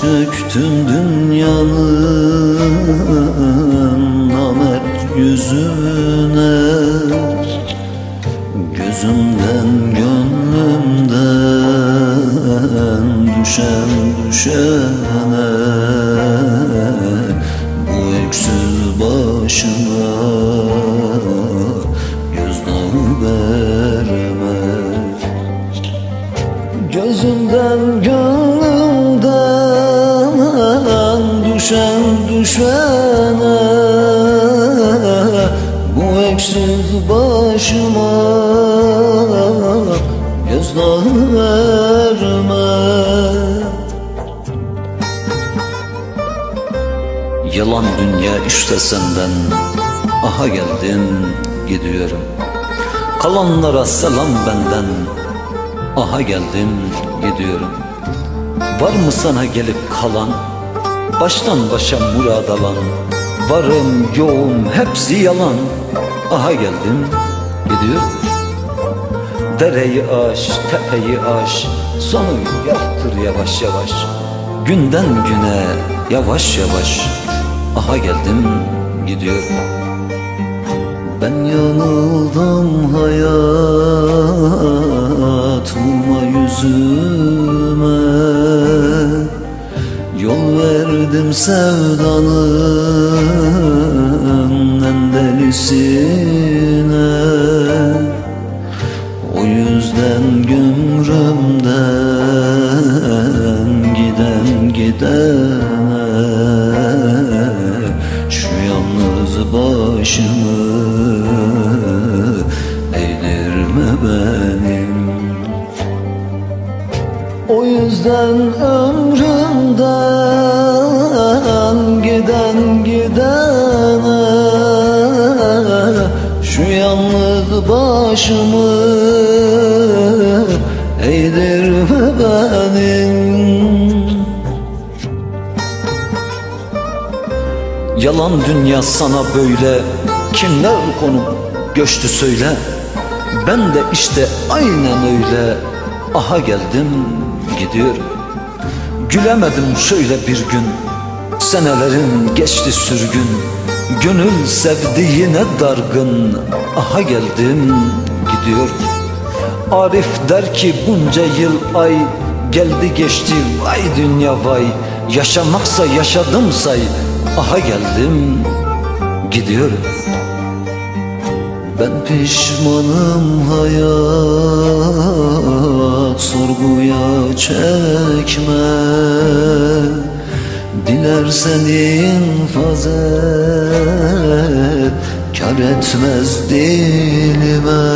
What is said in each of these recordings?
Çöktüm dünyanın namert yüzüne. Gözümden gönlümden düşen düşene. Bu öksüz başıma gözdağı verme. Gözümden gönlümden düşen düşene Bu öksüz başıma gözdağı verme Yalan dünya işte senden Aha geldim gidiyorum. Kalanlara selam benden Aha geldim gidiyorum. Var mı sana gelip kalan Baştan başa murad alan Varım yoğum hepsi yalan. Aha geldim gidiyorum Dereyi aş, tepeyi aş Sonu yaptır yavaş yavaş. Günden güne yavaş yavaş Aha geldim gidiyorum ben yanıldım hayatıma Yol verdim sevdanın en O yüzden gömrümden O yüzden ömrümden giden gidene Şu yalnız başımı eğdirme benim. Yalan dünya sana böyle Kimler konup göçtü söyle. Ben de işte aynen öyle Aha geldim gidiyorum. Gülemedim şöyle bir gün. Senelerin geçti sürgün. Gönül sevdiğine dargın. Aha geldim gidiyorum. Arif der ki bunca yıl ay Geldi geçti vay dünya vay. Yaşamaksa yaşadım say Aha geldim gidiyorum. Ben pişmanım hayat Dilersen infaz et Kar etmez dilime.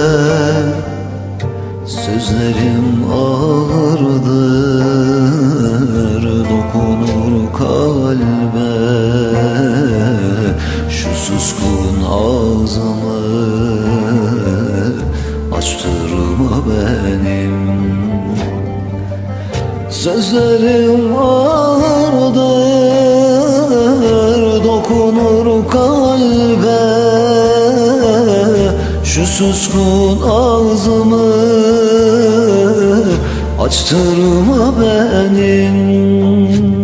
Sözlerim ağırdır Dokunur kalbe. Şu suskun ağzımı Açtırma benim. Sözlerim ağırdır Dokunur kalbe Şu suskun ağzımı. Açtırma benim